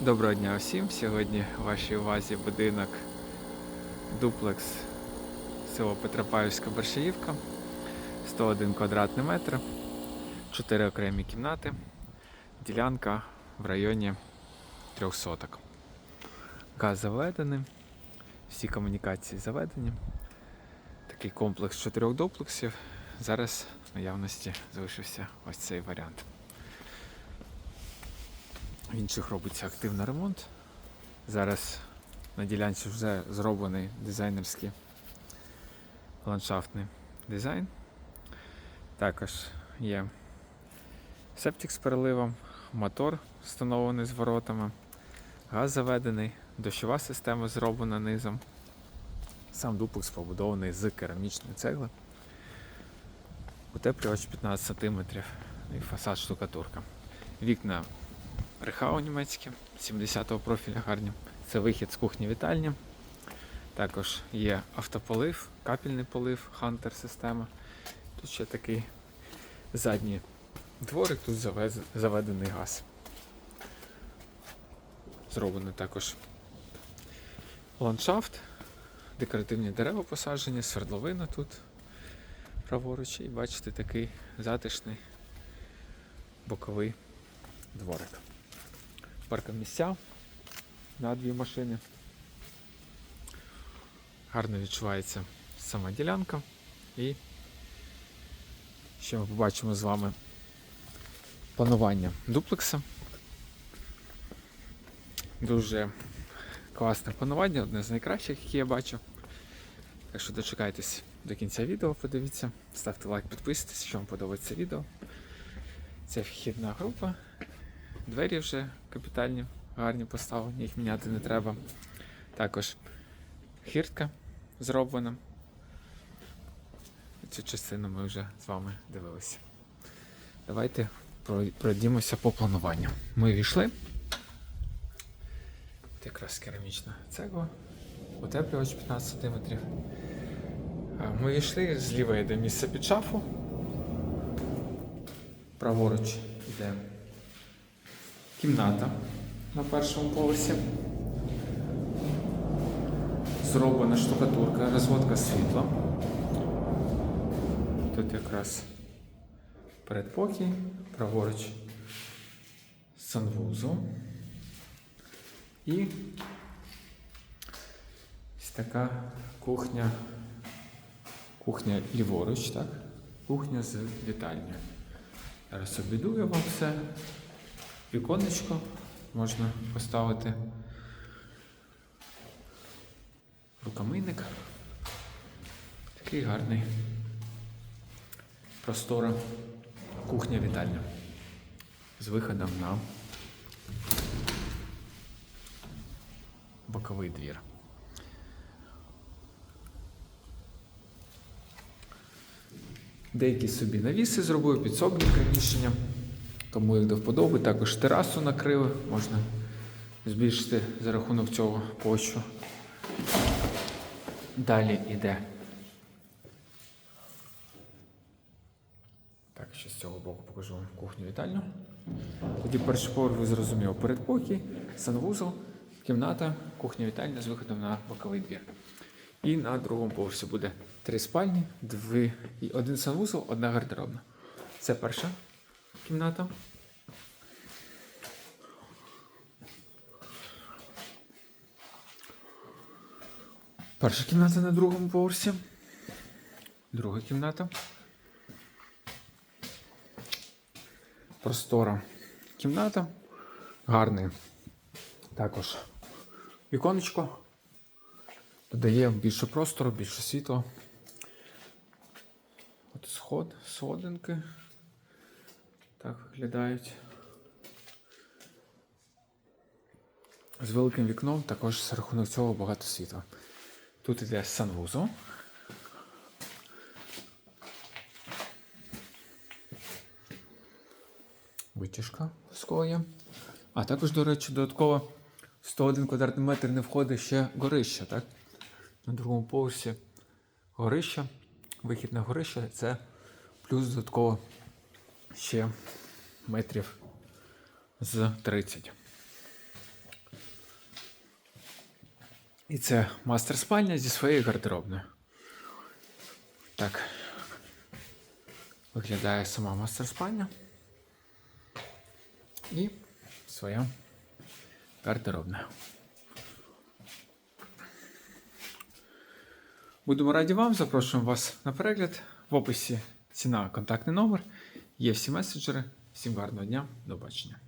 Доброго дня всім. Сьогодні в вашій увазі будинок дуплекс село Петропавівська Борщаївка, 101 квадратний метр, 4 окремі кімнати, ділянка в районі 3 соток. Газ заведений, всі комунікації заведені. Такий комплекс чотирьох дуплексів. Зараз в наявності залишився ось цей варіант. В інших робиться активний ремонт. Зараз на ділянці вже зроблений дизайнерський ландшафтний дизайн. Також є септик з переливом, мотор встановлений з воротами, газ заведений, дощова система зроблена низом. Сам дуплекс побудований з керамічної цегли. Утеплювач 15 см і фасад штукатурка. Вікна Рехау німецьке 70-го профіля гарні. Це вихід з кухні вітальні. Також є автополив, капельний полив, Hunter система. Тут ще такий задній дворик, тут заведений газ. Зроблений також ландшафт, декоративні дерева посаджені, свердловина тут праворуч. І бачите такий затишний боковий дворик паркомісця на дві машини. Гарно відчувається сама ділянка. І ще ми побачимо з вами планування дуплекса. Дуже класне планування, одне з найкращих, які я бачу. Так що дочекайтесь до кінця відео, подивіться, ставте лайк, підписуйтесь, якщо вам подобається відео. Це вхідна група. Двері вже капітальні, гарні поставлені, їх міняти не треба. Також хіртка зроблена. Цю частину ми вже з вами дивилися. Давайте прой- пройдімося по плануванню. Ми війшли. От якраз керамічна цегла, утеплювач 15 см. Ми війшли, зліва йде місце під шафу. Праворуч йде кімната на першому поверсі. Зроблена штукатурка, розводка світла. Тут якраз передпокій, праворуч санвузол. І ось така кухня. Кухня ліворуч, так? Кухня з вітальні. Зараз обідую вам все. Віконечко можна поставити. Рукомийник. Такий гарний. Простора кухня вітальня. З виходом на боковий двір. Деякі собі навіси зробив, підсобні приміщення. Кому їх до вподоби, також терасу накрили, можна збільшити за рахунок цього площу. Далі йде. Так, ще з цього боку покажу вам кухню вітальню. Тоді перший поверх ви зрозуміло. Передпокій, санвузол, кімната, кухня вітальня з виходом на боковий двір. І на другому поверсі буде три спальні, дві, і один санвузол, одна гардеробна. Це перша кімната. Перша кімната на другому поверсі. Друга кімната. Простора кімната. Гарний. Також віконечко. Додає більше простору, більше світла. От сход, сходинки. Так виглядають. З великим вікном також з рахунок цього багато світла. Тут іде санвузол. Витяжка з є. А також, до речі, додатково 101 квадратний метр не входить ще горище, так? На другому поверсі горище, вихід на горище це плюс додатково ще метрів з 30. І це мастер спальня зі своєю гардеробною. Так. Виглядає сама мастер спальня. І своя гардеробна. Будемо раді вам. Запрошуємо вас на перегляд. В описі ціна, контактний номер. Є всі меседжери. Всім гарного дня, до бачення.